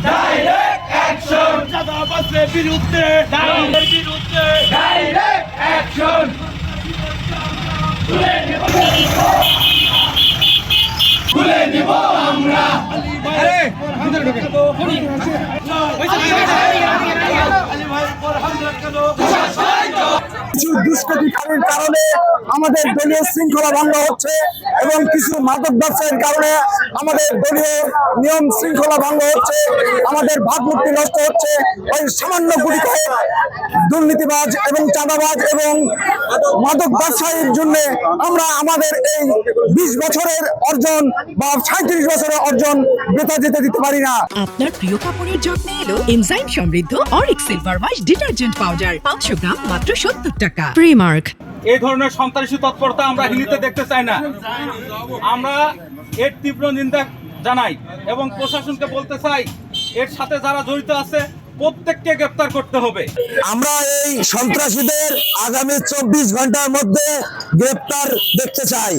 Direct action চাঁদাবাজের বিরুদ্ধে direct বিরুদ্ধে direct action খুলে নিব আমরা আরে আলী ভাইয়ের উপর হামলা কেন কিছু দুষ্কৃতিকারীর কারণে আমাদের দলীয় শৃঙ্খলা ভঙ্গ হচ্ছে এবং কিছু মাদক ব্যবসায়ীর কারণে আমাদের দলীয় নিয়ম শৃঙ্খলা ভঙ্গ হচ্ছে, আমাদের ভাবমূর্তি নষ্ট হচ্ছে। ওই সামান্য গুলি দুর্নীতিবাজ এবং চাঁদাবাজ এবং মাদক ব্যবসায়ীর জন্য আমরা আমাদের এই বিশ বছরের অর্জন বা সাঁত্রিশ বছরের অর্জন বেতা যেতে দিতে পারি না। আপনার প্রিয় কাপড়ের যত্নে এলো এনজাইম সমৃদ্ধ Arik silver wash detergent powder. পাঁচশো গ্রাম মাত্র সত্তর টাকা। প্রিমার্ক এই ধরনের সন্ত্রাসী তৎপরতা আমরা হিলিতে দেখতে চাই না। আমরা এর তীব্র নিন্দা জানাই এবং প্রশাসনকে বলতে চাই এর সাথে যারা জড়িত আছে প্রত্যেককে গ্রেপ্তার করতে হবে। আমরা এই সন্ত্রাসীদের আগামী চব্বিশ ঘণ্টার মধ্যে গ্রেপ্তার দেখতে চাই।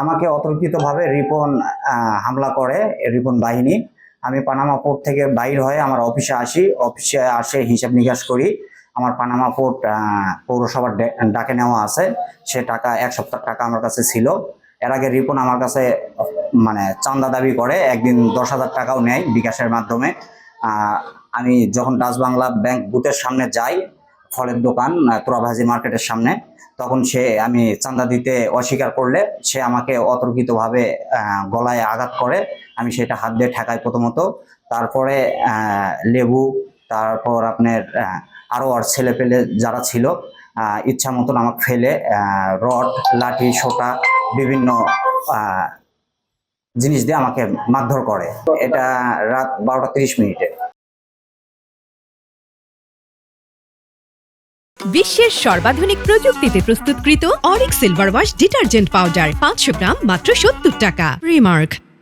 আমাকে অতর্কিতভাবে রিপন আহ, হামলা করে রিপন বাহিনী। আমি পানামা পোর্ট থেকে বাইর হয়ে আমার অফিসে আসি। অফিসে আসে হিসাব নিকাশ করি। আমার পানামা পোর্ট পৌরসভার ডাকে নেওয়া আছে। সে টাকা এক সপ্তাহ টাকা আমার কাছে ছিল। এর আগে রিপন আমার কাছে মানে চান্দা দাবি করে, একদিন দশ হাজার টাকাও নেয় বিকাশের মাধ্যমে। আমি যখন ডাচ বাংলা ব্যাংক বুথের সামনে যাই, ফলের দোকান তোরাভাজি মার্কেটের সামনে, তখন সে আমি চান্দা দিতে অস্বীকার করলে, সে আমাকে অতর্কিতভাবে গলায় আঘাত করে। আমি সেটা হাত দিয়ে ঠেকাই প্রথমত। তারপরে লেবু তারপর আপনার আহ, আরও ছেলে পেলে যারা ছিল ইচ্ছা মতন আমাকে ফেলে রড লাঠি সোটা বিভিন্ন জিনিস দিয়ে আমাকে মারধর করে। এটা রাত বারোটা তিরিশ মিনিটে। বিশ্বের সর্বাধুনিক প্রযুক্তিতে প্রস্তুতকৃত Arik silver wash detergent powder পাঁচশো গ্রাম মাত্র সত্তর টাকা। প্রিমার্ক